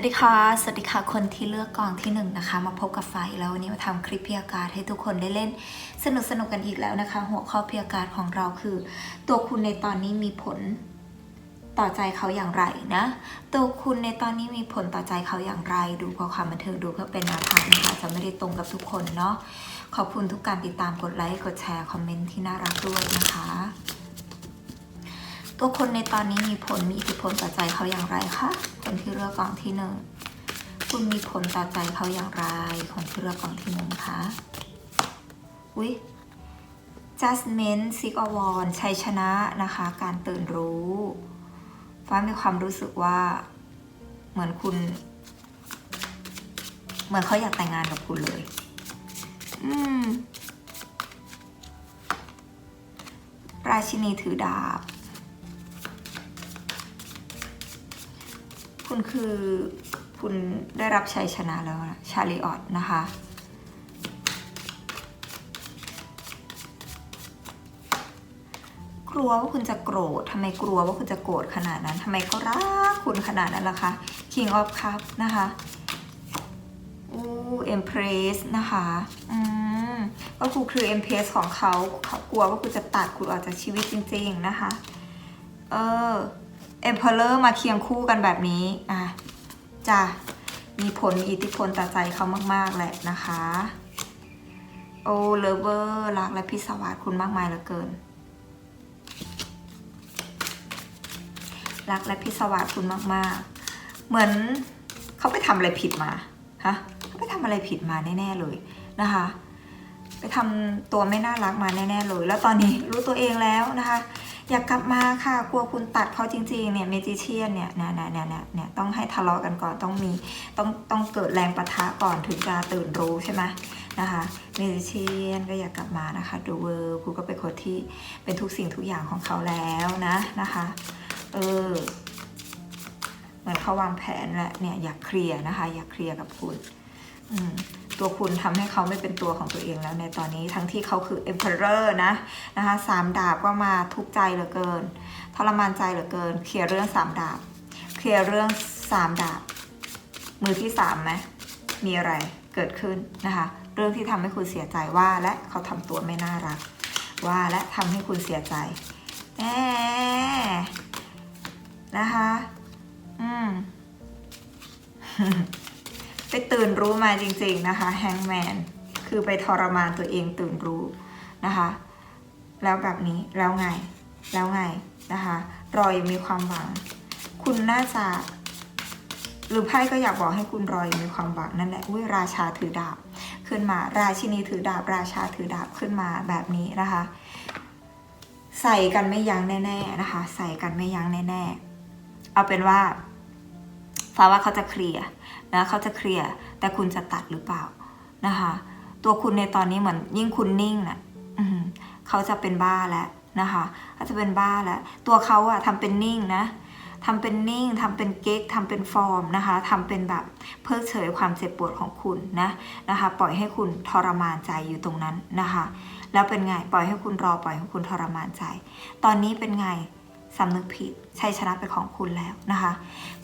วัสดีค่ะ สวัสดีค่ะ คนที่เลือกกองที่หนึ่งนะคะ มาพบกับไฟแล้ววันนี้มาทำคลิปพิยากาศให้ทุกคนได้เล่นสนุกสนุกกันอีกแล้วนะคะ หัวข้อพิยากาศของเราคือ ตัวคุณในตอนนี้มีผลต่อใจเขาอย่างไรนะ ตัวคุณในตอนนี้มีผลต่อใจเขาอย่างไร ดูพอความบันเทิงดูเพื่อเป็นแนวทางนะคะจะไม่ได้ตรงกับทุกคนเนาะ ขอบคุณทุกการติดตามกดไลค์ กดแชร์ คอมเมนต์ที่น่ารักด้วยนะคะ ตัวคนในตอนนี้มีผลมีอิทธิพลต่อใจเขาอย่างไรคะคนที่เลือกกองที่หนึ่งคุณมีผลต่อใจเขาอย่างไรคนที่เลือกกองที่หนึ่งคะอุ๊ย Justment Seek a w a r d ชัยชนะนะคะ การตื่นรู้ฟ้ามีความรู้สึกว่า เหมือนคุณ เหมือนเขาอยากแต่งงานกับคุณเลย อืมราชินีถือดาบ คุณคือคุณได้รับชัยชนะแล้วนะชาลีออตนะคะกลัวว่าคุณจะโกรธทำไมกลัวว่าคุณจะโกรธขนาดนั้นทำไมเขารักคุณขนาดนั้นล่ะคะ King of Cup นะคะอู้ Empress นะคะอืมก็คือคือ Empress ของเขาเขากลัวว่าคุณจะตัดคุณออกจากชีวิตจริง ๆ นะคะ เออ Emperor มาเคียงคู่กันแบบนี้อะจ้ะมีผลมีอิทธิพลต่อใจเขามาก ๆ แหละนะคะ โอ้เลเวอร์รักและพิศวาสคุณมากมายเหลือเกิน รักและพิศวาสคุณมาก ๆ เหมือนเขาไปทำอะไรผิดมาฮะเขาไปทำอะไรผิดมาแน่ ๆ เลยนะคะ ไปทำตัวไม่น่ารักมาแน่ ๆ เลย แล้วตอนนี้รู้ตัวเองแล้วนะคะ อยากกลับมาค่ะ กลัวคุณตัดเขาจริงๆ เนี่ยเมจิเชียนเนี่ยเนี่ยเนี่ยเนี่ยเนี่ยต้องให้ทะเลาะกันก่อนต้องมีต้องต้องเกิดแรงประทะก่อนถึงจะตื่นรู้ใช่ไหมนะคะเมจิเชียนก็อยากกลับมานะคะดูเวอร์คุณก็เป็นคนที่เป็นทุกสิ่งทุกอย่างของเขาแล้วนะนะคะเออเหมือนเขาวางแผนแหละเนี่ยอยากเคลียร์นะคะ อยากเคลียร์กับคุณ ตัวคุณทำให้เขาไม่เป็นตัวของตัวเองแล้วในตอนนี้ทั้งที่เขาคือ emperor นะนะคะสามดาบก็มาทุกใจเหลือเกินทรมานใจเหลือเกิน เคลียร์เรื่องสามดาบ เคลียร์เรื่องสามดาบ มือที่สามไหมมีอะไรเกิดขึ้นนะคะ เรื่องที่ทำให้คุณเสียใจว่าและเขาทำตัวไม่น่ารัก ว่าและทำให้คุณเสียใจแหมนะคะ อืม ไปตื่นรู้มาจริงๆนะคะแฮงแมนคือไปทรมานตัวเองตื่นรู้นะคะ แล้วแบบนี้แล้วไงแล้วไงนะคะรอยมีความหวัง คุณน่าจะ หรือไพ่ก็อยากบอกให้คุณรอยมีความหวังนั่นแหละอุ้ยราชาถือดาบขึ้นมา ราชินีถือดาบ ราชาถือดาบขึ้นมาแบบนี้นะคะ ใส่กันไม่ยั้งแน่ๆนะคะ ใส่กันไม่ยั้งแน่ๆเอาเป็นว่า ฟ้าว่าเขาจะเคลียร์นะเขาจะเคลียร์แต่คุณจะตัดหรือเปล่านะคะ ตัวคุณในตอนนี้เหมือนยิ่งคุณนิ่งนะ่ะเขาจะเป็นบ้าแล้วนะคะเขาจะเป็นบ้าแล้ว ตัวเขาอะทำเป็นนิ่งนะทำเป็นนิ่งทำเป็นเก๊กทำเป็นฟอร์มนะคะทำเป็นแบบเพิกเฉยความเจ็บปวดของคุณนะนะคะ ปล่อยให้คุณทรมานใจอยู่ตรงนั้นนะคะ แล้วเป็นไงปล่อยให้คุณรอปล่อยให้คุณทรมานใจ ตอนนี้เป็นไง สำนึกผิดชัยชนะเป็นของคุณแล้วนะคะ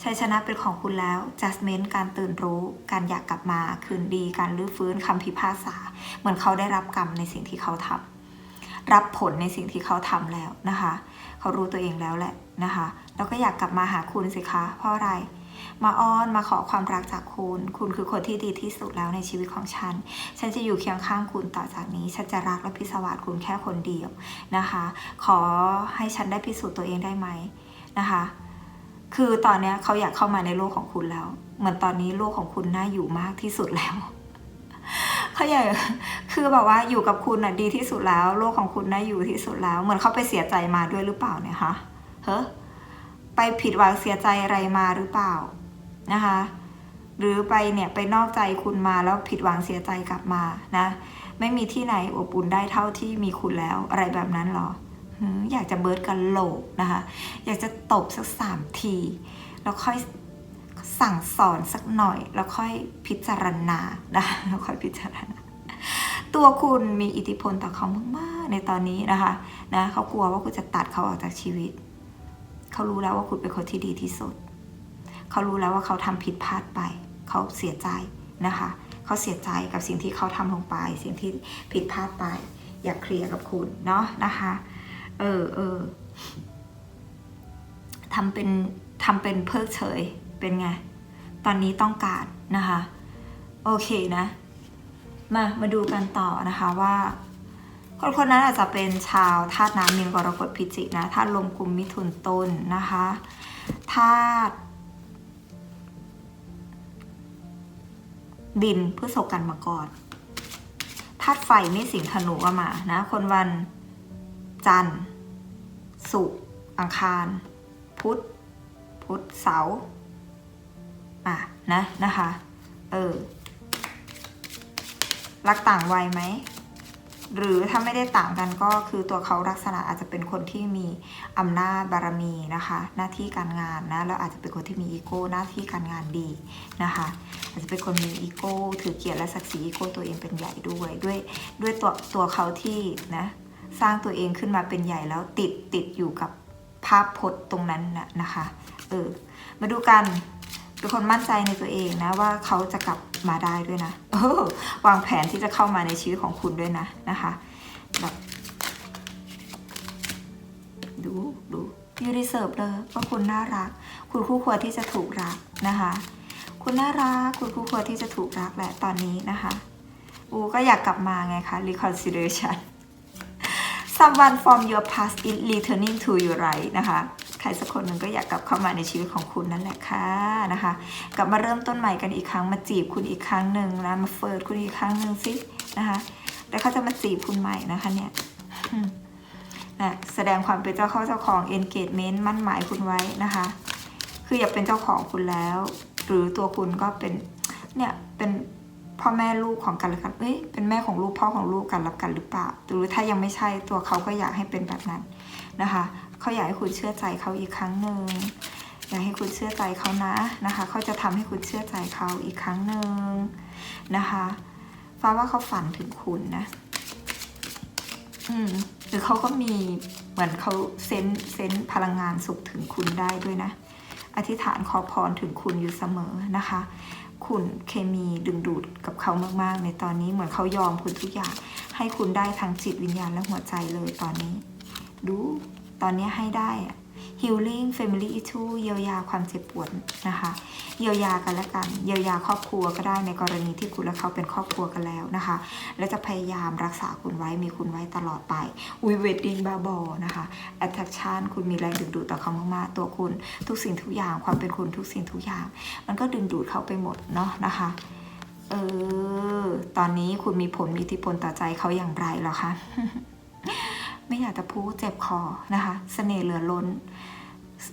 ชัยชนะเป็นของคุณแล้ว judgment การตื่นรู้ การอยากกลับมาคืนดี การรื้อฟื้นคำพิพากษา เหมือนเขาได้รับกรรมในสิ่งที่เขาทำรับผลในสิ่งที่เขาทำแล้วนะคะ เขารู้ตัวเองแล้วแหละนะคะ แล้วก็อยากกลับมาหาคุณสิคะเพราะอะไร มาอ้อนมาขอความรักจากคุณ คุณคือคนที่ดีที่สุดแล้วในชีวิตของฉัน ฉันจะอยู่เคียงข้างคุณต่อจากนี้ ฉันจะรักและพิศวาสคุณแค่คนเดียวนะคะ ขอให้ฉันได้พิสูจน์ตัวเองได้ไหมนะคะ คือตอนนี้เขาอยากเข้ามาในโลกของคุณแล้ว เหมือนตอนนี้โลกของคุณน่าอยู่มากที่สุดแล้วเขาอยากคือแบบว่าอยู่กับคุณน่ะดีที่สุดแล้ว โลกของคุณน่าอยู่ที่สุดแล้ว เหมือนเขาไปเสียใจมาด้วยหรือเปล่าเนี่ยคะเฮ้ไปผิดหวังเสียใจอะไรมาหรือเปล่า นะคะ หรือไปเนี่ยไปนอกใจคุณมาแล้วผิดหวังเสียใจกลับมานะ ไม่มีที่ไหนอบอุ่นได้เท่าที่มีคุณแล้วอะไรแบบนั้นหรออยากจะเบิร์ดกันโหลกนะคะ อยากจะตบสักสามที แล้วค่อยสั่งสอนสักหน่อย แล้วค่อยพิจารณานะคะแล้วค่อยพิจารณา ตัวคุณมีอิทธิพลต่อเขามากๆในตอนนี้นะคะนะเขากลัวว่าคุณจะตัดเขาออกจากชีวิต เขารู้แล้วว่าคุณเป็นคนที่ดีที่สุด เขารู้แล้วว่าเขาทำผิดพลาดไป เขาเสียใจนะคะ เขาเสียใจกับสิ่งที่เขาทำลงไป สิ่งที่ผิดพลาดไป อยากเคลียร์กับคุณเนาะนะคะ เออเออทำเป็นทำเป็นเพิกเฉยเป็นไง ตอนนี้ต้องการนะคะ โอเคนะ มามาดูกันต่อนะคะว่าคนคนนั้นอาจจะเป็นชาวธาตุน้ำมีนกรกฎพิจิกนะธาตุลมกุมมิถุนต้นนะคะธาตุ ดินพฤษภกันมาก่อนธาตุไฟไม่สิงธนูก็มานะ คนวันจันทร์ศุกร์อังคาร พุธพุธเสาร์อะนะนะคะ เออ รักต่างวัยไหม หรือถ้าไม่ได้ต่างกันก็คือตัวเขาลักษณะอาจจะเป็นคนที่มีอำนาจบารมีนะคะ หน้าที่การงานนะแล้วอาจจะเป็นคนที่มีอีโก้หน้าที่การงานดีนะคะ อาจจะเป็นคนมีอีโก้ถือเกียรติและศักดิ์ศรีอีโก้ตัวเองเป็นใหญ่ด้วยด้วยด้วยตัวตัวเขาที่นะสร้างตัวเองขึ้นมาเป็นใหญ่แล้วติดติดอยู่กับภาพพจน์ตรงนั้นนะนะคะเออมาดูกัน เป็นคนมั่นใจในตัวเองนะว่าเขาจะกลับมาได้ด้วยนะวางแผนที่จะเข้ามาในชีวิตของคุณด้วยนะนะคะแบบดูดูยูรีเซิร์ฟเลยว่าคุณน่ารัก คุณคู่ควรที่จะถูกรักนะคะ คุณน่ารัก คุณคู่ควรที่จะถูกรักแหละตอนนี้นะคะอูก็อยากกลับมาไงคะ reconsideration someone from your past is returning to you right นะคะ ครสักคนหนึ่งก็อยากกลับเข้ามาในชีวิตของคุณนั่นแหละค่ะนะคะ กลับมาเริ่มต้นใหม่กันอีกครั้งมาจีบคุณอีกครั้งหนึ่งนะมาเฟิร์ดคุณอีกครั้งหนึ่งสินะคะแล้วเขาจะมาจีบคุณใหม่นะคะเนี่ยนะแสดงความเป็นเจ้าเข้าเจ้าของ engagement มั่นหมายคุณไว้นะคะ คืออยากเป็นเจ้าของคุณแล้ว หรือตัวคุณก็เป็นเนี่ยเป็นพ่อแม่ลูกของกันและกันเอ้ยเป็นแม่ของลูกพ่อของลูกกันรับกันหรือเปล่า หรือถ้ายังไม่ใช่ตัวเขาก็อยากให้เป็นแบบนั้นนะคะ เขาอยากให้คุณเชื่อใจเขาอีกครั้งหนึ่งอยากให้คุณเชื่อใจเขานะนะคะเขาจะทำให้คุณเชื่อใจเขาอีกครั้งหนึ่งนะคะฟ้าว่าเขาฝันถึงคุณนะอืมหรือเขาก็มีเหมือนเขาเซนเซนพลังงานสุขถึงคุณได้ด้วยนะ อธิษฐานขอพรถึงคุณอยู่เสมอนะคะ คุณเคมีดึงดูดกับเขามากๆ ในตอนนี้เหมือนเขายอมคุณทุกอย่าง ให้คุณได้ทั้งจิตวิญญาณและหัวใจเลยตอนนี้ ดู ตอนนี้ให้ได้อะ healing family issue เยียวยาความเจ็บปวดนะคะ เยียวยากันและกัน เยียวยาครอบครัวก็ได้ในกรณีที่คุณและเขาเป็นครอบครัวกันแล้วนะคะ และจะพยายามรักษาคุณไว้มีคุณไว้ตลอดไปอุยเวดดิ้งบาบอนะคะ attraction คุณมีแรงดึงดูดต่อเขามากๆตัวคุณ ทุกสิ่งทุกอย่างความเป็นคุณทุกสิ่งทุกอย่าง มันก็ดึงดูดเขาไปหมดเนาะนะคะเออตอนนี้คุณมีผลมีอิทธิพลต่อใจเขาอย่างไรหรอคะ ไม่อยากจะพูดเจ็บคอนะคะเสน่ห์เหลือล้น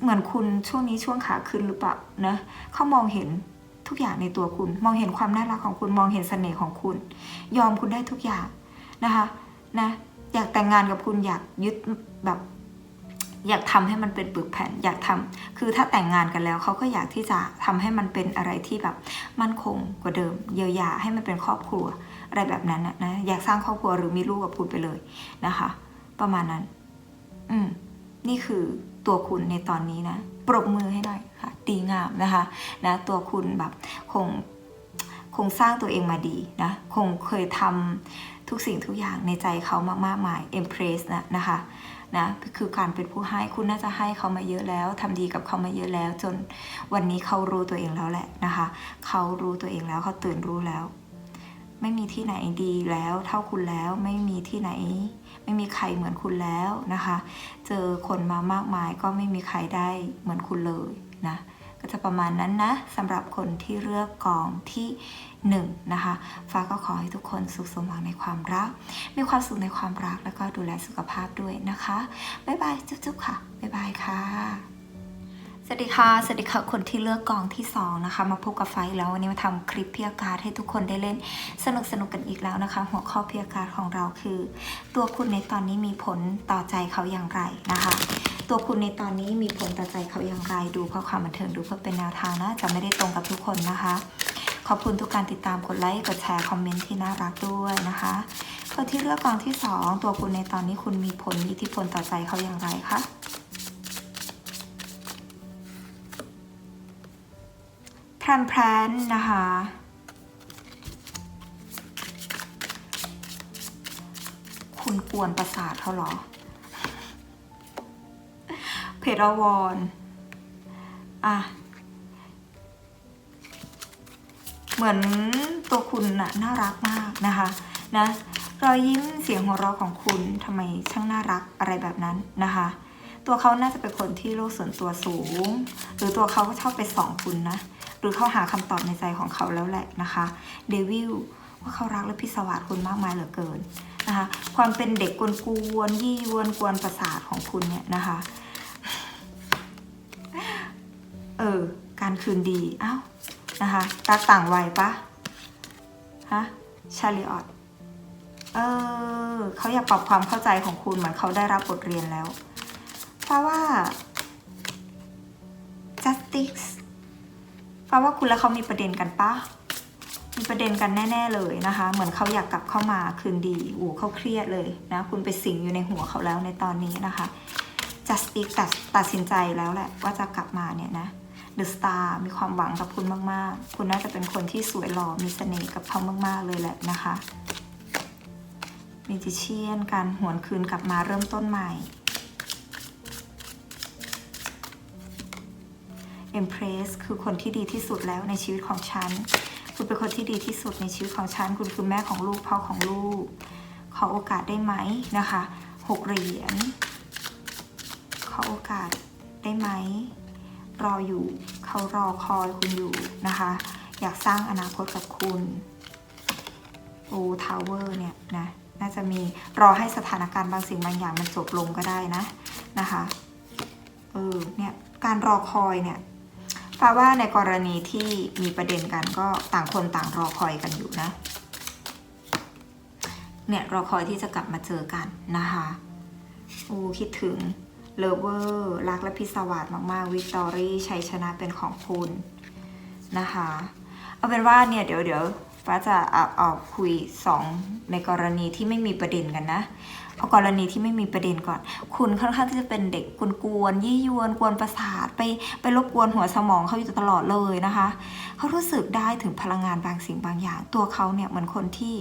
เหมือนคุณช่วงนี้ช่วงขาขึ้นหรือเปล่านะเขามองเห็นทุกอย่างในตัวคุณ มองเห็นความน่ารักของคุณมองเห็นเสน่ห์ของคุณ ยอมคุณได้ทุกอย่างนะคะนะอยากแต่งงานกับคุณอยากยึดแบบอยากทำให้มันเป็นปึกแผ่นอยากทำคือถ้าแต่งงานกันแล้วเขาก็อยากที่จะทำให้มันเป็นอะไรที่แบบมั่นคงกว่าเดิม เยียวยาให้มันเป็นครอบครัว อะไรแบบนั้นนะนะอยากสร้างครอบครัวหรือมีลูกกับคุณไปเลยนะคะ ประมาณนั้น อืม นี่คือตัวคุณในตอนนี้นะ ปรบมือให้หน่อยค่ะดีงามนะคะนะตัวคุณแบบคงคงสร้างตัวเองมาดีนะ คงเคยทำทุกสิ่งทุกอย่างในใจเขามากๆมาย impress นะนะคะนะคือการเป็นผู้ให้คุณน่าจะให้เขามาเยอะแล้วทำดีกับเขามาเยอะแล้ว จนวันนี้เขารู้ตัวเองแล้วแหละนะคะเขารู้ตัวเองแล้วเขาตื่นรู้แล้ว ไม่มีที่ไหนดีแล้ว เท่าคุณแล้วไม่มีที่ไหน ไม่มีใครเหมือนคุณแล้วนะคะ เจอคนมามากมายก็ไม่มีใครได้เหมือนคุณเลยนะก็จะประมาณนั้นนะสำหรับคนที่เลือกกองที่หนึ่งนะคะฟ้าก็ขอให้ทุกคนสุขสมหวังในความรัก มีความสุขในความรักแล้วก็ดูแลสุขภาพด้วยนะคะ บ๊ายบาย จุ๊บๆค่ะ บ๊ายบายค่ะ สวัสดีค่ะ สวัสดีค่ะ คนที่เลือกกองที่สองนะคะ มาพบกับไฟแล้ววันนี้มาทำคลิปเพียร์การ์ดให้ทุกคนได้เล่นสนุกสนุกกันอีกแล้วนะคะ หัวข้อเพียร์การ์ดของเราคือ ตัวคุณในตอนนี้มีผลต่อใจเขาอย่างไรนะคะ ตัวคุณในตอนนี้มีผลต่อใจเขาอย่างไร ดูเพื่อความบันเทิงดูเพื่อเป็นแนวทางนะ จะไม่ได้ตรงกับทุกคนนะคะ ขอบคุณทุกการติดตามกดไลค์กดแชร์คอมเมนต์ที่น่ารักด้วยนะคะคนที่เลือกกองที่สองตัวคุณในตอนนี้คุณมีผลมีอิทธิพลต่อใจเขาอย่างไรคะ รมพรนนะคะ คุณกวนประสาทเขาเหรอ เพราวอนอะ เหมือนตัวคุณน่ะน่ารักมากนะคะ นะรอยยิ้มเสียงหัวเราะของคุณทำไมช่างน่ารักอะไรแบบนั้นนะคะ ตัวเขาน่าจะเป็นคนที่โลกส่วนตัวสูง หรือตัวเขาก็ชอบไปส่องคุณนะ หรือเขาหาคำตอบในใจของเขาแล้วแหละนะคะเดวิลว่าเขารักและพิศวาสคุณมากมายเหลือเกินนะคะความเป็นเด็กกวนๆยี่ยวนกวนประสาทของคุณเนี่ยนะคะเออการคืนดีอ้าวนะคะรักต่างวัยปะฮะชาลิออตเออเขาอยากปรับความเข้าใจของคุณเหมือนเขาได้รับบทเรียนแล้ว เพราะว่า justice เพราว่าคุณและเขามีประเด็นกันปะมีประเด็นกันแน่ ๆเลยนะคะ เหมือนเขาอยากกลับเข้ามาคืนดีโอ้เขาเครียดเลยนะ คุณไปสิงอยู่ในหัวเขาแล้วในตอนนี้นะคะ justice ตัดตัดสินใจแล้วแหละว่าจะกลับมาเนี่ยนะ The Star มีความหวังกับคุณมากๆ คุณน่าจะเป็นคนที่สวยหล่อมีเสน่ห์กับเขามากๆเลยแหละนะคะมีจิเชียนการหวนคืนกลับมาเริ่มต้นใหม่ Empress คือคนที่ดีที่สุดแล้วในชีวิตของฉัน คุณเป็นคนที่ดีที่สุดในชีวิตของฉัน คุณคือแม่ของลูกพ่อของลูก ขอโอกาสได้ไหมนะคะหกเหรียญ ขอโอกาสได้ไหม รออยู่ เขารอคอยคุณอยู่นะคะ อยากสร้างอนาคตกับคุณโอ้ทาวเวอร์เนี่ยนะน่าจะมีรอให้สถานการณ์บางสิ่งบางอย่างมันจบลงก็ได้นะนะคะ เออเนี่ยการรอคอยเนี่ย แปลว่าในกรณีที่มีประเด็นกันก็ต่างคนต่างรอคอยกันอยู่นะ เนี่ยรอคอยที่จะกลับมาเจอกันนะคะอ้คิดถึงเลเวอร์รักและพิศวาสมากๆวิกตอรี่ชัยชนะเป็นของคุณนะคะ เอาเป็นว่าเนี่ยเดี๋ยวเดี๋ยวฟ้าจะเอาเอาคุยสองในกรณีที่ไม่มีประเด็นกันนะ เอากรณีที่ไม่มีประเด็นก่อน คุณค่อนข้างที่จะเป็นเด็กกวนๆยี่ยวนกวนประสาทไปไปรบกวนหัวสมองเขาอยู่ตลอดเลยนะคะเขารู้สึกได้ถึงพลังงานบางสิ่งบางอย่าง ตัวเขาเนี่ยเหมือนคนที่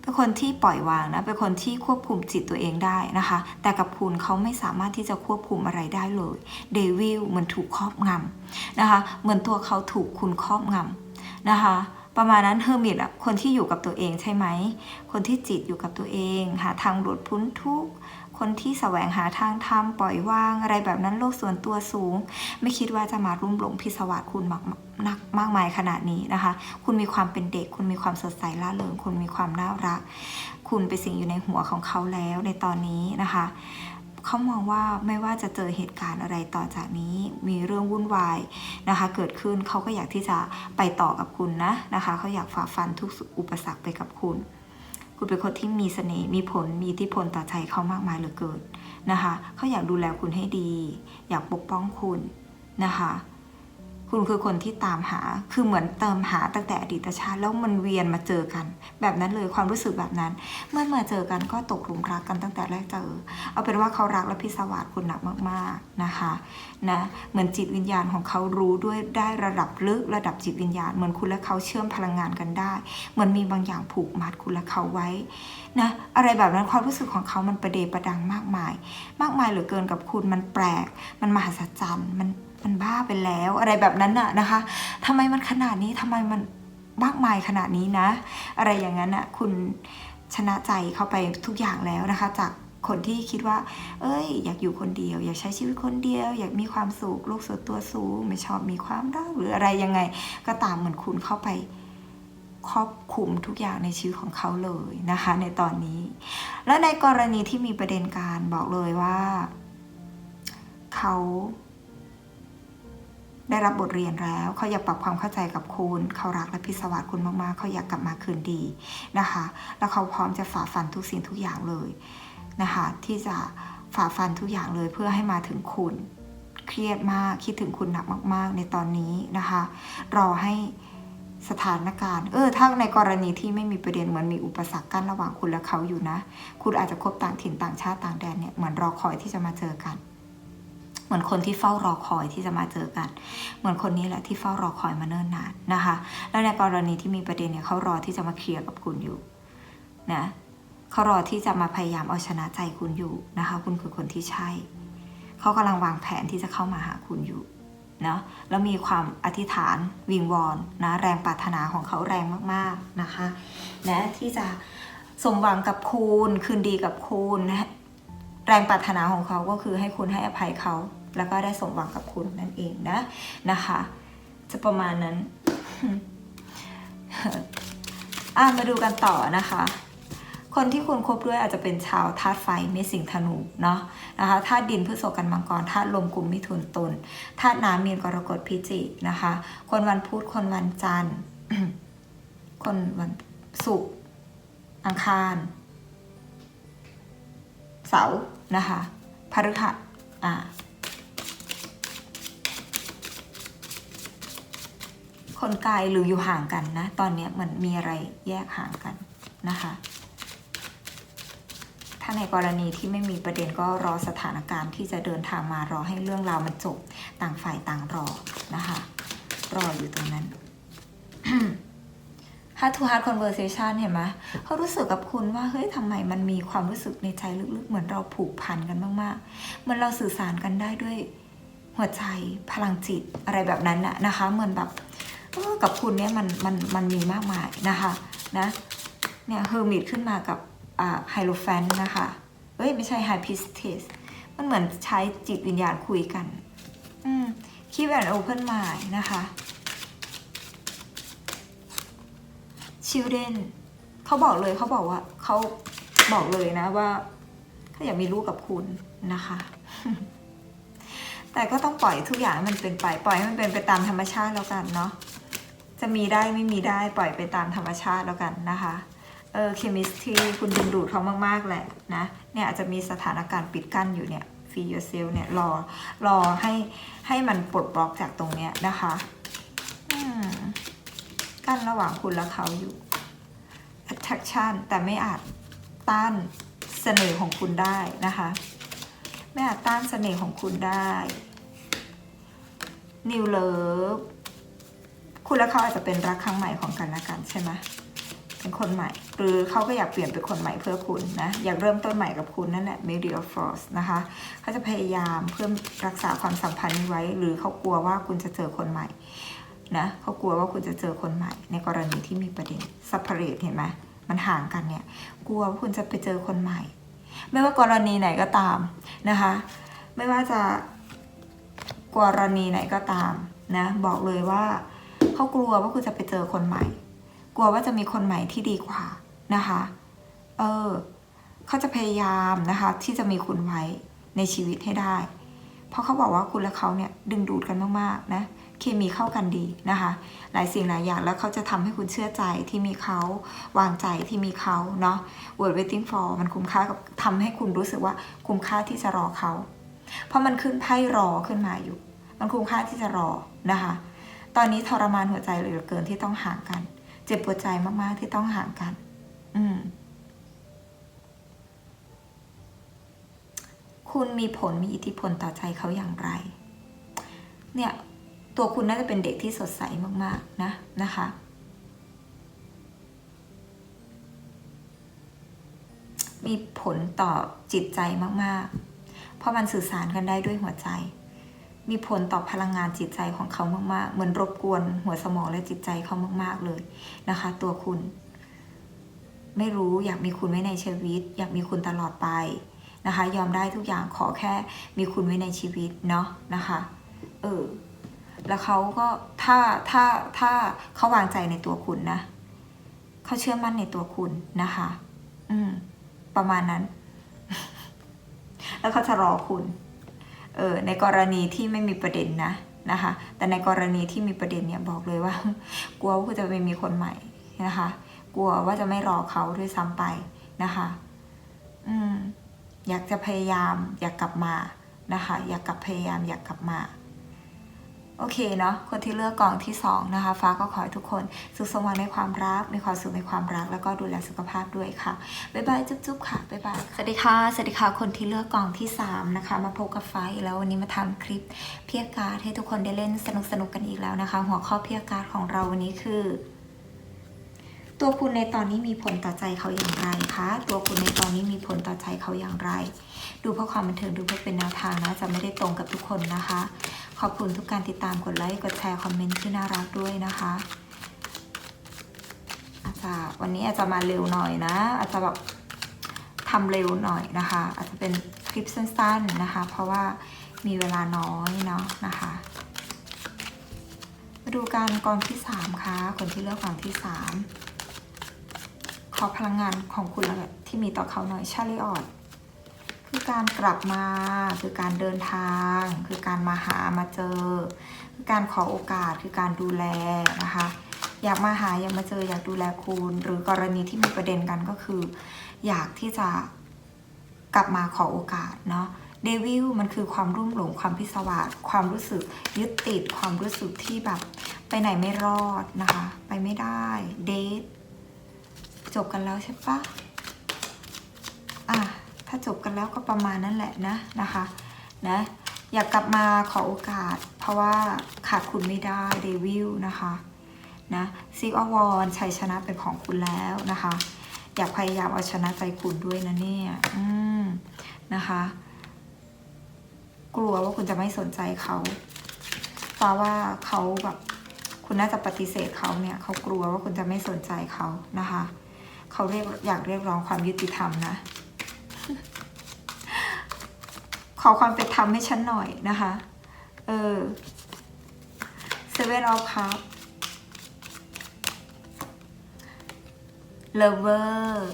เป็นคนที่ปล่อยวางนะ เป็นคนที่ควบคุมจิตตัวเองได้นะคะ แต่กับคุณเขาไม่สามารถที่จะควบคุมอะไรได้เลย เดวิลเหมือนถูกครอบงำนะคะ เหมือนตัวเขาถูกคุณครอบงำนะคะ ประมาณนั้นเฮอร์มิตอะคนที่อยู่กับตัวเองใช่ไหม คนที่จิตอยู่กับตัวเอง หาทางหลุดพ้นทุกข์คนที่แสวงหาทางทำปล่อยวางอะไรแบบนั้นโลกส่วนตัวสูง ไม่คิดว่าจะมารุ่มหลงพิศวาสคุณมากนักมากมายขนาดนี้นะคะ คุณมีความเป็นเด็ก คุณมีความสดใสล่าเริงคุณมีความน่ารัก คุณไปสิ่งอยู่ในหัวของเขาแล้วในตอนนี้นะคะ เขามองว่าไม่ว่าจะเจอเหตุการณ์อะไรต่อจากนี้มีเรื่องวุ่นวายนะคะ เกิดขึ้นเขาก็อยากที่จะไปต่อกับคุณนะนะคะเขาอยากฝ่าฟันทุกอุปสรรคไปกับคุณ คุณเป็นคนที่มีเสน่ห์มีผลมีอิทธิพลต่อใจเขามากมายเหลือเกินนะคะเขาอยากดูแลคุณให้ดี อยากปกป้องคุณนะคะ คุณคือคนที่ตามหา คือเหมือนเติมหาตั้งแต่อดีตชาติแล้วมันเวียนมาเจอกัน แบบนั้นเลยความรู้สึกแบบนั้น เมื่อมาเจอกันก็ตกหลุมรักกันตั้งแต่แรกเจอ เอาเป็นว่าเขารักและพิศวาสคุณหนักมากๆนะคะนะเหมือนจิตวิญญาณของเขารู้ด้วยได้ระดับลึกระดับจิตวิญญาณ เหมือนคุณและเขาเชื่อมพลังงานกันได้ เหมือนมีบางอย่างผูกมัดคุณและเขาไว้นะอะไรแบบนั้นความรู้สึกของเขามันประเดประดังมากมาย มากมายเหลือเกินกับคุณมันแปลก มันมหัศจรรย์มัน มันบ้าไปแล้วอะไรแบบนั้นน่ะนะคะทำไมมันขนาดนี้ทำไมมันมากมายขนาดนี้นะ อะไรอย่างนั้นน่ะคุณชนะใจเข้าไปทุกอย่างแล้วนะคะ จากคนที่คิดว่า เอ้ย อยากอยู่คนเดียว อยากใช้ชีวิตคนเดียว อยากมีความสุขโลกส่วนตัวสูง ไม่ชอบมีความรักหรืออะไรยังไง ก็ตามเหมือนคุณเข้าไปครอบคลุมทุกอย่างในชีวิตของเขาเลยนะคะ ในตอนนี้ และในกรณีที่มีประเด็นการบอกเลยว่า เขา ได้รับบทเรียนแล้ว เขาอยากปรับความเข้าใจกับคุณ เขารักและพิศวาสคุณมากๆ เขาอยากกลับมาคืนดีนะคะ แล้วเขาพร้อมจะฝ่าฟันทุกสิ่งทุกอย่างเลยนะคะ ที่จะฝ่าฟันทุกอย่างเลยเพื่อให้มาถึงคุณ เครียดมากคิดถึงคุณหนักมาก ๆ ในตอนนี้นะคะ รอให้สถานการณ์ เออ ถ้าในกรณีที่ไม่มีประเด็นเหมือนมีอุปสรรคกั้นระหว่างคุณและเขาอยู่นะ คุณอาจจะคบต่างถิ่นต่างชาติต่างแดนเนี่ย เหมือนรอคอยที่จะมาเจอกัน เหมือนคนที่เฝ้ารอคอยที่จะมาเจอกัน เหมือนคนนี้แหละที่เฝ้ารอคอยมาเนิ่นนานนะคะ แล้วในกรณีที่มีประเด็นเนี่ยเขารอที่จะมาเคลียร์กับคุณอยู่นะเขารอที่จะมาพยายามเอาชนะใจคุณอยู่นะคะ คุณคือคนที่ใช่ เขากำลังวางแผนที่จะเข้ามาหาคุณอยู่นะแล้วมีความอธิษฐานวิงวอนนะแรงปรารถนาของเขาแรงมากๆนะคะนะที่จะสมหวังกับคุณคืนดีกับคุณนะ แรงปรารถนาของเขาก็คือให้คุณให้อภัยเขา แล้วก็ได้สมหวังกับคุณนั่นเองนะนะคะ จะประมาณนั้นอะมาดูกันต่อนะคะ คนที่คุณคบด้วยอาจจะเป็นชาวธาตุไฟเมษสิงห์ธนูเนาะนะคะธาตุดินพฤษภกันมังกรธาตุลมกุมมิถุนตุลธาตุน้ำมีนกรกฎพิจิกนะคะ คนวันพุธคนวันจันทร์คนวันศุกร์อังคาร เสาร์ นะคะพฤหัสอ่าคนไกลหรืออยู่ห่างกันนะ ตอนนี้เหมือนมีอะไรแยกห่างกันนะคะ ถ้าในกรณีที่ไม่มีประเด็นก็รอสถานการณ์ที่จะเดินทางมารอให้เรื่องราวมันจบ ต่างฝ่ายต่างรอนะคะ รออยู่ตรงนั้น Heart to Heart Conversation เห็นไหมเขารู้สึกกับคุณว่าเฮ้ยทำไมมันมีความรู้สึกในใจลึกๆ เหมือนเราผูกพันกันมากๆ เหมือนเราสื่อสารกันได้ด้วยหัวใจพลังจิตอะไรแบบนั้นน่ะนะคะ เหมือนแบบกับคุณเนี่ยมันมันมันมีมากมายนะคะนะเนี่ยเฮอร์มิตขึ้นมากับไฮโลแฟนนะคะเอ้ย ไม่ใช่ไฮพิสเทสมันเหมือนใช้จิตวิญญาณคุยกัน อืมคีแอนโอเพนไมล์นะคะ children เขาบอกเลยเขาบอกว่าเขาบอกเลยนะว่าเขาอยากมีลูกกับคุณนะคะ แต่ก็ต้องปล่อยทุกอย่างมันเป็นไปปล่อยให้มันเป็นไปตามธรรมชาติแล้วกันเนาะจะมีได้ไม่มีได้ปล่อยไปตามธรรมชาติแล้วกันนะคะเออเคมิสที่คุณดึงดูดเขามาก ๆ แหละนะ เนี่ยอาจจะมีสถานการณ์ปิดกั้นอยู่เนี่ยฟีโยเซลเนี่ยรอรอให้ให้มันปลดบล็อกจากตรงเนี้ยนะคะอืมกั้นระหว่างคุณและเขาอยู่ attraction แต่ไม่อาจต้านเสน่ห์ของคุณได้นะคะ ไม่อาจต้านเสน่ห์ของคุณได้ new love คุณและเขาอาจจะเป็นรักครั้งใหม่ของกันและกันใช่ไหมเป็นคนใหม่ หรือเขาก็อยากเปลี่ยนเป็นคนใหม่เพื่อคุณนะ อยากเริ่มต้นใหม่กับคุณนั่นแหละ m e d i a Force นะคะเขาจะพยายามเพื่อรักษาความสัมพันธ์นี้ไว้ หรือเขากลัวว่าคุณจะเจอคนใหม่ นะเขากลัวว่าคุณจะเจอคนใหม่ ในกรณีที่มีประเด็น separate เห็นไหมมันห่างกันเนี่ย กลัวว่าคุณจะไปเจอคนใหม่ ไม่ว่ากรณีไหนก็ตามนะคะ ไม่ว่าจะกรณีไหนก็ตามนะบอกเลยว่าเขากลัวว่าคุณจะไปเจอคนใหม่ กลัวว่าจะมีคนใหม่ที่ดีกว่านะคะ เออเขาจะพยายามนะคะ ที่จะมีคุณไว้ในชีวิตให้ได้ เพราะเขาบอกว่าคุณและเขาเนี่ยดึงดูดกันมากๆนะเคมีเข้ากันดีนะคะ หลายสิ่งหลายอย่างแล้วเขาจะทำให้คุณเชื่อใจที่มีเขาวางใจที่มีเขาเนาะ word waiting for มันคุ้มค่ากับทำให้คุณรู้สึกว่าคุ้มค่าที่จะรอเขา เพราะมันขึ้นไพ่รอขึ้นมาอยู่ มันคุ้มค่าที่จะรอนะคะ ตอนนี้ทรมานหัวใจเหลือเกินที่ต้องห่างกัน เจ็บปวดใจมากๆที่ต้องห่างกัน อืม คุณมีผลมีอิทธิพลต่อใจเขาอย่างไร เนี่ย ตัวคุณน่าจะเป็นเด็กที่สดใสมากๆนะนะคะ มีผลต่อจิตใจมากๆ เพราะมันสื่อสารกันได้ด้วยหัวใจ มีผลต่อพลังงานจิตใจของเขามากๆ เหมือนรบกวนหัวสมองและจิตใจเขามาก ๆเลยนะคะ ตัวคุณ ไม่รู้อยากมีคุณไว้ในชีวิต อยากมีคุณตลอดไป นะคะ ยอมได้ทุกอย่างขอแค่มีคุณไว้ในชีวิตเนาะนะคะเออแล้วเขาก็ถ้าถ้าถ้าเขาวางใจในตัวคุณนะเขาเชื่อมั่นในตัวคุณนะคะ อืม ประมาณนั้น แล้วเขาจะรอคุณ เออ ในกรณีที่ไม่มีประเด็นนะนะคะ แต่ในกรณีที่มีประเด็นเนี่ยบอกเลยว่า กลัวว่าคุณจะไปมีคนใหม่นะคะ กลัวว่าจะไม่รอเขาด้วยซ้ำไปนะคะ อืม อยากจะพยายามอยากกลับมานะคะ อยากกลับพยายามอยากกลับมาโอเคเนาะคนที่เลือกกล่องที่สองนะคะ ฟ้าก็ขอให้ทุกคนสุขสมหวังในความรักมีความสุขในความรัก แล้วก็ดูแลสุขภาพด้วยค่ะบ๊ายบายจุ๊บๆค่ะบ๊ายบายสวัสดีค่ะสวัสดีค่ะคนที่เลือกกล่องที่สามนะคะ มาพบกับฟ้าอีกแล้ววันนี้มาทำคลิปเพียการ์ดให้ทุกคนได้เล่นสนุกสนุกกันอีกแล้วนะคะ หัวข้อเพียการ์ดของเราวันนี้คือ ตัวคุณในตอนนี้มีผลต่อใจเขาอย่างไรคะ ตัวคุณในตอนนี้มีผลต่อใจเขาอย่างไร ดูเพื่อความบันเทิงดูเพื่อเป็นแนวทางนะ จะไม่ได้ตรงกับทุกคนนะคะ ขอบคุณทุกการติดตามกดไลค์ กดแชร์ คอมเมนต์ที่น่ารักด้วยนะคะ อาจจะวันนี้อาจจะมาเร็วหน่อยนะ อาจจะแบบทำเร็วหน่อยนะคะ อาจจะเป็นคลิปสั้นๆนะคะ เพราะว่ามีเวลาน้อยเนาะนะคะมาดูการกองที่สามค่ะ คนที่เลือกกองที่สาม ขอพลังงานของคุณที่มีต่อเขาหน่อยชาลิออดคือการกลับมาคือการเดินทาง คือการมาหามาเจอ คือการขอโอกาสคือการดูแลนะคะ อยากมาหาอยากมาเจออยากดูแลคุณ หรือกรณีที่มีประเด็นกันก็คือ อยากที่จะกลับมาขอโอกาสเนาะเดวิลมันคือความรุ่มหลงความพิศวาสความรู้สึกยึดติดความรู้สึกที่แบบ ไปไหนไม่รอดนะคะ ไปไม่ได้เดท จบกันแล้วใช่ปะอะถ้าจบกันแล้วก็ประมาณนั้นแหละนะนะคะนะอยากกลับมาขอโอกาส เพราะว่าขาดคุณไม่ได้เดวิลนะคะนะซิกอวอนชัยชนะเป็นของคุณแล้วนะคะ อยากพยายามเอาชนะใจคุณด้วยนะเนี่ยอืมนะคะกลัวว่าคุณจะไม่สนใจเขาเพราะว่าเขาแบบคุณน่าจะปฏิเสธเขาเนี่ยเขากลัวว่าคุณจะไม่สนใจเขานะคะ เขาเรียกอยากเรียกร้องความยุติธรรมนะ ขอความเป็นธรรมให้ฉันหน่อยนะคะ เออเซเว่นออฟคัพเลเวอร์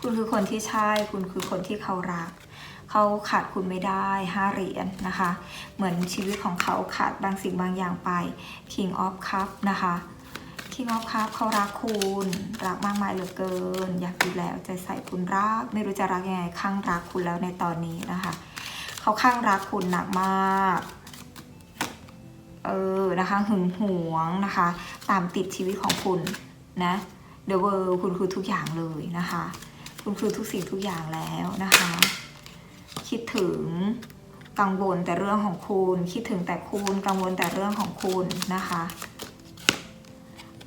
คุณคือคนที่ใช่ คุณคือคนที่เขารัก เขาขาดคุณไม่ได้ห้าเหรียญนะคะ เหมือนชีวิตของเขาขาดบางสิ่งบางอย่างไป King of Cup นะคะ King of Cup เขารักคุณ รักมากมายเหลือเกิน อยากดูแลใจใส่คุณรัก ไม่รู้จะรักยังไงข้างรักคุณแล้วในตอนนี้นะคะเขาข้างรักคุณหนักมากเออนะคะหึงหวงนะคะ ตามติดชีวิตของคุณนะเดอะเวิร์คุณคือทุกอย่างเลยนะคะ คุณคือทุกสิ่งทุกอย่างแล้วนะคะ คิดถึงกังวลแต่เรื่องของคุณ คิดถึงแต่คุณกังวลแต่เรื่องของคุณนะคะ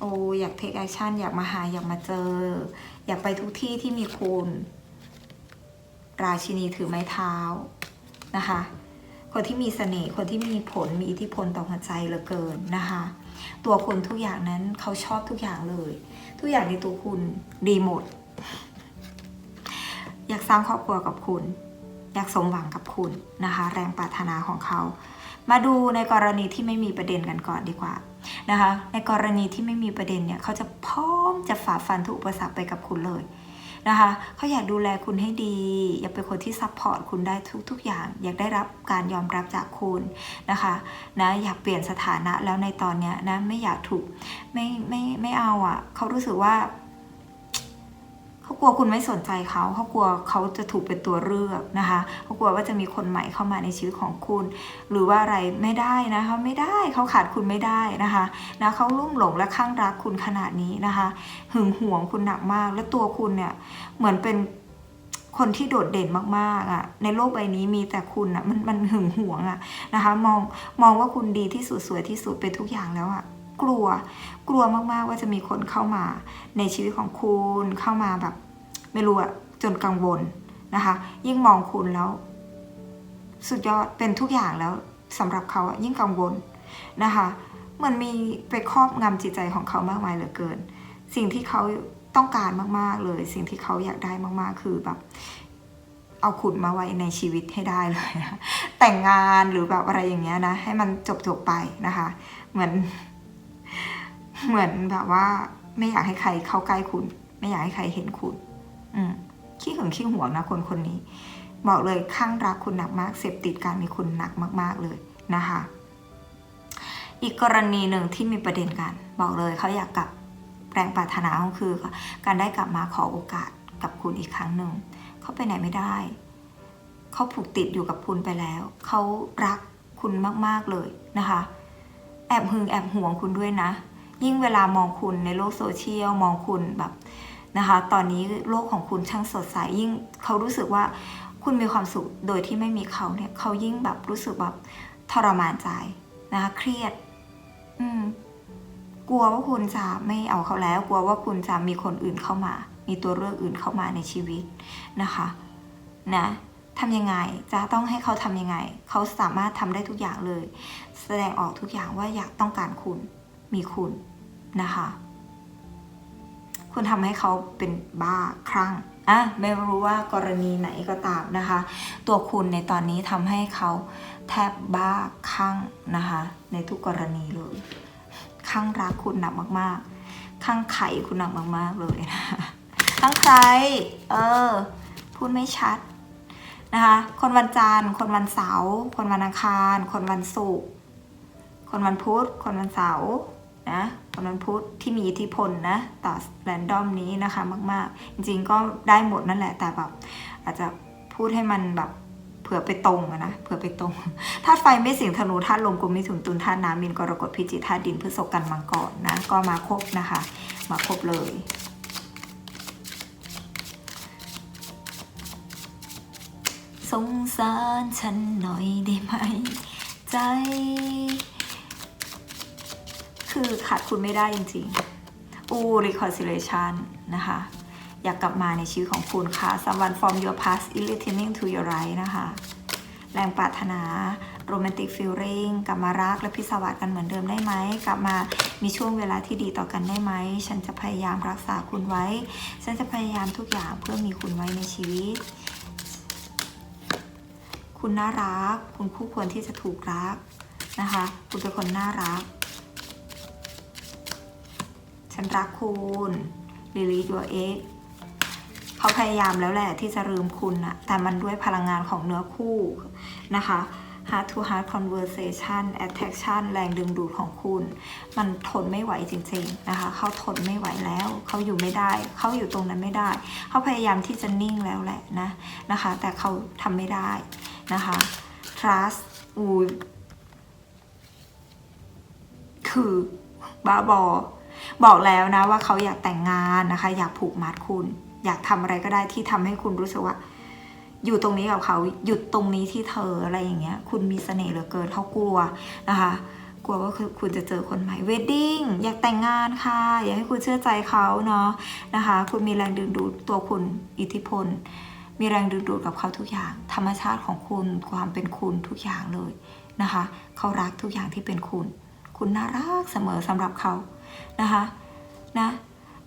โอ อยากเทคแอคชั่นอยากมาหาอยากมาเจอ อยากไปทุกที่ที่มีคุณ ราชินีถือไม้เท้านะคะ คนที่มีเสน่ห์คนที่มีผลมีอิทธิพลต่อหัวใจเหลือเกินนะคะ ตัวคุณทุกอย่างนั้นเขาชอบทุกอย่างเลย ทุกอย่างในตัวคุณดีหมด อยากสร้างครอบครัวกับคุณ อยากสมหวังกับคุณนะคะ แรงปรารถนาของเขา มาดูในกรณีที่ไม่มีประเด็นกันก่อนดีกว่า นะคะ ในกรณีที่ไม่มีประเด็นเนี่ยเขาจะพร้อมจะฝ่าฟันทุกอุปสรรคไปกับคุณเลยนะคะเขาอยากดูแลคุณให้ดี อยากเป็นคนที่ซัพพอร์ตคุณได้ทุก ๆ อย่าง อยากได้รับการยอมรับจากคุณนะคะนะอยากเปลี่ยนสถานะแล้วในตอนเนี้ยนะไม่อยากถูกไม่ไม่ไม่เอาอะ่ะเขารู้สึกว่า เขากลัวคุณไม่สนใจเขาเขากลัวเขาจะถูกเป็นตัวเลือกนะคะเขากลัวว่าจะมีคนใหม่เข้ามาในชีวิตของคุณ หรือว่าอะไรไม่ได้นะเขาไม่ได้เขาขาดคุณไม่ได้นะคะนะเขาลุ่มหลงและข้างรักคุณขนาดนี้นะคะหึงหวงคุณหนักมาก และตัวคุณเนี่ยเหมือนเป็นคนที่โดดเด่นมากๆอะในโลกใบนี้มีแต่คุณอะมันมันหึงหวงอะนะคะมองมองว่าคุณดีที่สุดสวยที่สุดเป็นทุกอย่างแล้วอะ กลัว กลัวมากๆว่าจะมีคนเข้ามาในชีวิตของคุณเข้ามาแบบ ไม่รู้อะจนกังวลนะคะ ยิ่งมองคุณแล้ว สุดยอดเป็นทุกอย่างแล้วสำหรับเขาอะยิ่งกังวลนะคะเหมือนมีไปครอบงำจิตใจของเขามากมายเหลือเกิน สิ่งที่เขาต้องการมากๆเลย สิ่งที่เขาอยากได้มากๆ คือแบบเอาขุนมาไว้ในชีวิตให้ได้เลยนะแต่งงานหรือแบบอะไรอย่างเงี้ยนะ ให้มันจบจบๆไปนะคะ เหมือน เหมือนแบบว่า ไม่อยากให้ใครเข้าใกล้คุณ ไม่อยากให้ใครเห็นคุณ อืมขี้หึงขี้หวงนะคนคนนี้ บอกเลยข้างรักคุณหนักมาก เสพติดการมีคุณหนักมาก ๆเลยนะคะ อีกกรณีหนึ่งที่มีประเด็นกัน บอกเลยเขาอยากกลับแรงปรารถนาก็คือ การได้กลับมาขอโอกาสกับคุณอีกครั้งหนึ่งเขาไปไหนไม่ได้ เขาผูกติดอยู่กับคุณไปแล้ว เขารักคุณมาก ๆ เลยนะคะ แอบหึงแอบห่วงคุณด้วยนะ ยิ่งเวลามองคุณในโลกโซเชียลมองคุณแบบนะคะ ตอนนี้โลกของคุณช่างสดใสยิ่งเขารู้สึกว่าคุณมีความสุขโดยที่ไม่มีเขาเนี่ยเขายิ่งแบบรู้สึกแบบทรมานใจนะคะเครียด อืม กลัวว่าคุณจะไม่เอาเขาแล้ว กลัวว่าคุณจะมีคนอื่นเข้ามา มีตัวเลือกอื่นเข้ามาในชีวิตนะคะ นะทำยังไง จะต้องให้เขาทำยังไง เขาสามารถทำได้ทุกอย่างเลย แสดงออกทุกอย่างว่าอยากต้องการคุณ มีคุณ นะคะ คุณทำให้เขาเป็นบ้าคลั่งอะไม่รู้ว่ากรณีไหนก็ตามนะคะ ตัวคุณในตอนนี้ทำให้เขาแทบบ้าคลั่งนะคะ ในทุกกรณีเลยคลั่งรักคุณหนักมากๆคลั่งไข่คุณหนักมาก ๆ เลยนะคะคลั่งใคร เออ พูดไม่ชัดนะคะ คนวันจันทร์ คนวันเสาร์ คนวันอังคาร คนวันศุกร์ คนวันพุธ คนวันเสาร์ นะคนวันพุธที่มีอิทธิพลนะต่อแรนดอมนี้นะคะมาก ๆ จริงๆก็ได้หมดนั่นแหละแต่แบบอาจจะพูดให้มันแบบเผื่อไปตรงนะเผื่อไปตรงธาตุไฟไม่สิงธนูธาตุลมกุมมิถุนตุลธาตุน้ำมินกรกฎพิจิกธาตุดินพฤษกันมังกรนะก็มาครบนะคะ มาครบเลยสงสารฉันหน่อยได้ไหม ใจ คือขาดคุณไม่ได้จริงๆ อู้ reconciliation นะคะ อยากกลับมาในชีวิตของคุณค่ะ someone from your past is returning to your right นะคะ แรงปรารถนา romantic feeling กลับมารักและพิศวาสกันเหมือนเดิมได้ไหม กลับมามีช่วงเวลาที่ดีต่อกันได้ไหม ฉันจะพยายามรักษาคุณไว้ ฉันจะพยายามทุกอย่างเพื่อมีคุณไว้ในชีวิต คุณน่ารัก คุณคู่ควรที่จะถูกรักนะคะ คุณเป็นคนน่ารัก ฉันรักคุณลิลีตัวเอ็กเขาพยายามแล้วแหละที่จะลืมคุณนะแต่มันด้วยพลังงานของเนื้อคู่นะคะ heart to heart conversation attraction แรงดึงดูดของคุณ มันทนไม่ไหวจริงๆนะคะ เขาทนไม่ไหวแล้ว เขาอยู่ไม่ได้ เขาอยู่ตรงนั้นไม่ได้ เขาพยายามที่จะนิ่งแล้วแหละนะนะคะ แต่เขาทำไม่ได้นะคะ trust อูคือบ้าบอ บอกแล้วนะว่าเขาอยากแต่งงานนะคะ อยากผูกมัดคุณ อยากทำอะไรก็ได้ที่ทำให้คุณรู้สึกว่า อยู่ตรงนี้กับเขาหยุดตรงนี้ที่เธออะไรอย่างเงี้ย คุณมีเสน่ห์เหลือเกินเขากลัวนะคะกลัวว่าคุณจะเจอคนใหม่เวดดิ้งอยากแต่งงานค่ะ อยากให้คุณเชื่อใจเขาเนาะนะคะ คุณมีแรงดึงดูดตัวคุณอิทธิพล มีแรงดึงดูดกับเขาทุกอย่าง ธรรมชาติของคุณความเป็นคุณทุกอย่างเลยนะคะ เขารักทุกอย่างที่เป็นคุณ คุณน่ารักเสมอสำหรับเขา นะคะนะ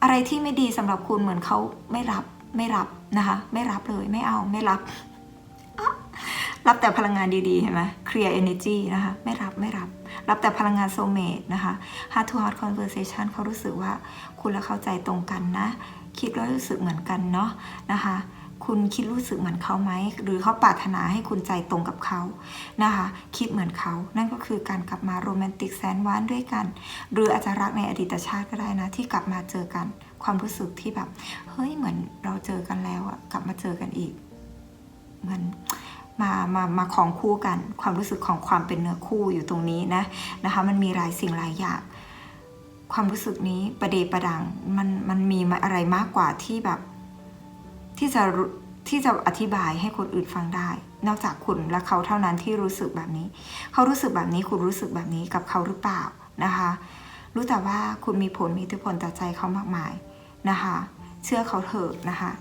อะไรที่ไม่ดีสำหรับคุณเหมือนเขาไม่รับไม่รับนะคะไม่รับเลยไม่เอาไม่รับ รับแต่พลังงานดีๆเห็นไหม clear energy นะคะไม่รับไม่รับ รับแต่พลังงาน soulmate นะคะ heart to heart conversation เขารู้สึกว่าคุณและเขาใจตรงกันนะ คิดแล้วรู้สึกเหมือนกันเนาะนะคะ คุณคิดรู้สึกเหมือนเขาไหม หรือเขาปรารถนาให้คุณใจตรงกับเขานะคะ คิดเหมือนเขา นั่นก็คือการกลับมาโรแมนติกแสนหวานด้วยกัน หรืออาจจะรักในอดีตชาติก็ได้นะ ที่กลับมาเจอกัน ความรู้สึกที่แบบ เฮ้ย เหมือนเราเจอกันแล้วอะกลับมาเจอกันอีก เหมือนมามามาของคู่กัน ความรู้สึกของความเป็นเนื้อคู่อยู่ตรงนี้นะนะคะ มันมีหลายสิ่งหลายอย่างความรู้สึกนี้ประเดประดังมันมันมีอะไรมากกว่าที่แบบ ที่จะที่จะอธิบายให้คนอื่นฟังได้ นอกจากคุณและเขาเท่านั้นที่รู้สึกแบบนี้ เขารู้สึกแบบนี้คุณรู้สึกแบบนี้กับเขาหรือเปล่านะคะ รู้แต่ว่าคุณมีผลมีอิทธิพลต่อใจเขามากมายนะคะ เชื่อเขาเถอะนะคะ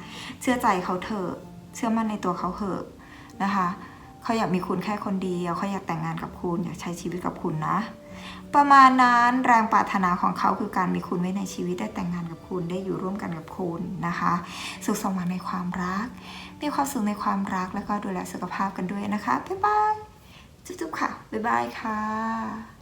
เชื่อใจเขาเถอะเชื่อมั่นในตัวเขาเถอะนะคะเขาอยากมีคุณแค่คนเดียวเขาอยากแต่งงานกับคุณอยากใช้ชีวิตกับคุณนะ ประมาณนั้นแรงปรารถนาของเขาคือการมีคุณไว้ในชีวิตได้แต่งงานกับคุณได้อยู่ร่วมกันกับคุณนะคะ สุขสมหวังในความรัก มีความสุขในความรักแล้วก็ดูแลสุขภาพกันด้วยนะคะบ๊ายบายจุ๊บๆค่ะบ๊ายบายค่ะ